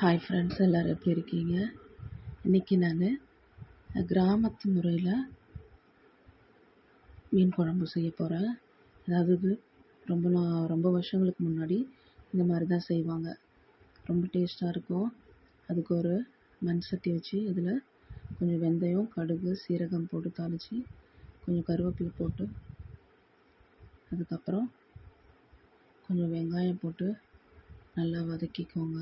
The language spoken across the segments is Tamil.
ஹாய் ஃப்ரெண்ட்ஸ் எல்லோரும் எப்படி இருக்கீங்க? இன்றைக்கி நான் கிராமத்து முறையில் மீன் குழம்பு செய்ய போகிறேன் அதாவது இது ரொம்ப நா ரொம்ப வருஷங்களுக்கு முன்னாடி இந்த மாதிரி தான் செய்வாங்க. ரொம்ப டேஸ்ட்டாக இருக்கும். அதுக்கு ஒரு மண் சட்டி வச்சு அதில் கொஞ்சம் வெந்தயம் கடுகு சீரகம் போட்டு தாளித்து கொஞ்சம் கருவேப்பிலை போட்டு அதுக்கப்புறம் கொஞ்சம் வெங்காயம் போட்டு நல்லா வதக்கிக்கோங்க.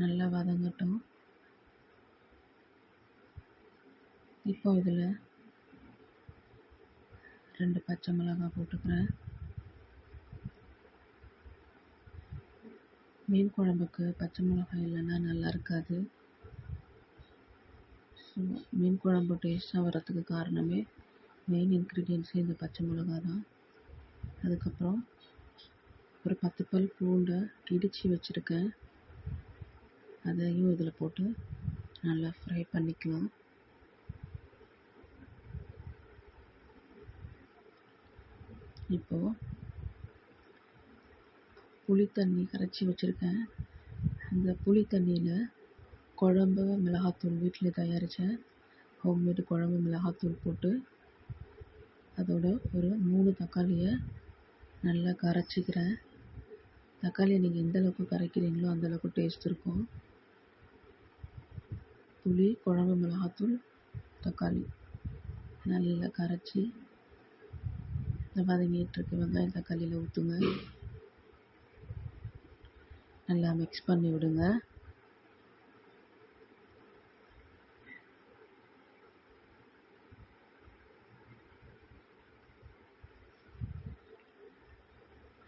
நல்லா வதங்கட்டும். இப்போ இதில் ரெண்டு பச்சை மிளகாய் போட்டுக்கிறேன். மீன் குழம்புக்கு பச்சை மிளகாய் இல்லைன்னா நல்லா இருக்காது. ஸோ மீன் குழம்பு டேஸ்ட்டாக வர்றதுக்கு காரணமே மெயின் இன்க்ரீடியன்ஸே இந்த பச்சை மிளகா தான். அதுக்கப்புறம் ஒரு பத்து பல் பூண்டை இடித்து வச்சுருக்கேன். அதையும் இதில் போட்டு நல்லா ஃப்ரை பண்ணிக்கலாம் இப்போது புளி தண்ணி கரைச்சி வச்சுருக்கேன். அந்த புளி தண்ணியில் குழம்பு மிளகாத்தூள் வீட்டில் தயாரித்த ஹோம்மேடு குழம்பு மிளகாத்தூள் போட்டு அதோட ஒரு மூணு தக்காளியை நல்லா கரைச்சிக்கிறேன். தக்காளியை நீங்கள் எந்த அளவுக்கு கரைக்கிறீங்களோ அந்தளவுக்கு டேஸ்ட் இருக்கும். புளி குழம்பு மிளகாத்தூள் தக்காளி நல்லா கரைச்சி இந்த வதங்கிட்டுருக்க வெங்காயம் தக்காளியில் ஊற்றுங்க நல்லா மிக்ஸ் பண்ணி விடுங்க.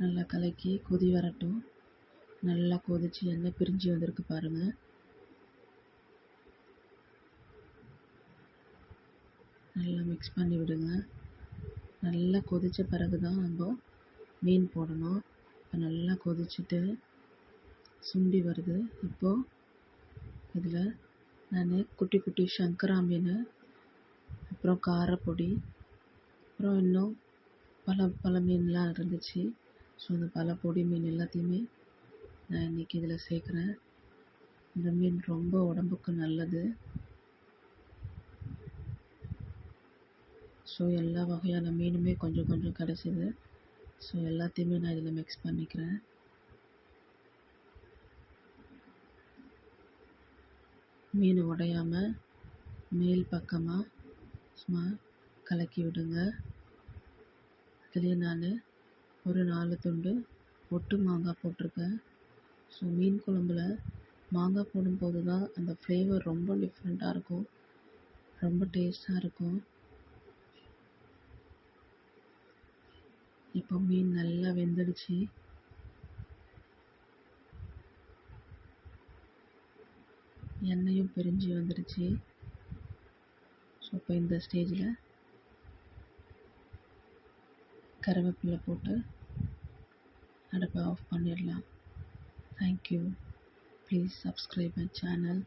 நல்லா கலக்கி கொதி வரட்டும். நல்லா கொதித்து எண்ணெய் பிரிஞ்சு வந்திருக்கு பாருங்கள் நல்லா மிக்ஸ் பண்ணி விடுங்க. நல்லா கொதித்த பிறகு தான் நம்ம மீன் போடணும். இப்போ நல்லா கொதிச்சுட்டு சுண்டி வருது. இப்போது இதில் நான் குட்டி குட்டி சங்கரா மீன் அப்புறம் காரப்பொடி அப்புறம் இன்னும் பல பல மீன்லாம் இருந்துச்சு. ஸோ அந்த பல பொடி மீன் எல்லாத்தையுமே நான் இன்றைக்கி இதில் சேர்க்குறேன். இந்த மீன் ரொம்ப உடம்புக்கு நல்லது. ஸோ எல்லா வகையான மீனுமே கொஞ்சம் கொஞ்சம் கிடச்சிது. ஸோ எல்லாத்தையுமே நான் இதில் மிக்ஸ் பண்ணிக்கிறேன். மீன் உடையாமல் மேல் பக்கமாக சும்மா கலக்கி விடுங்க. இதுலேயே நான் ஒரு நாலு துண்டு ஒட்டு மாங்காய் போட்டிருக்கேன். ஸோ மீன் குழம்புல மாங்காய் போடும்போது தான் அந்த ஃப்ளேவர் ரொம்ப டிஃப்ரெண்ட்டாக இருக்கும். ரொம்ப டேஸ்ட்டாக இருக்கும். இப்போ மீன் நல்லா வெந்துடுச்சு. எண்ணெயும் பிரிஞ்சு வந்துடுச்சு. ஸோ இப்போ இந்த ஸ்டேஜில் கருவேப்பிலை போட்டு அடுப்பை ஆஃப் பண்ணிடலாம். Thank you please subscribe my channel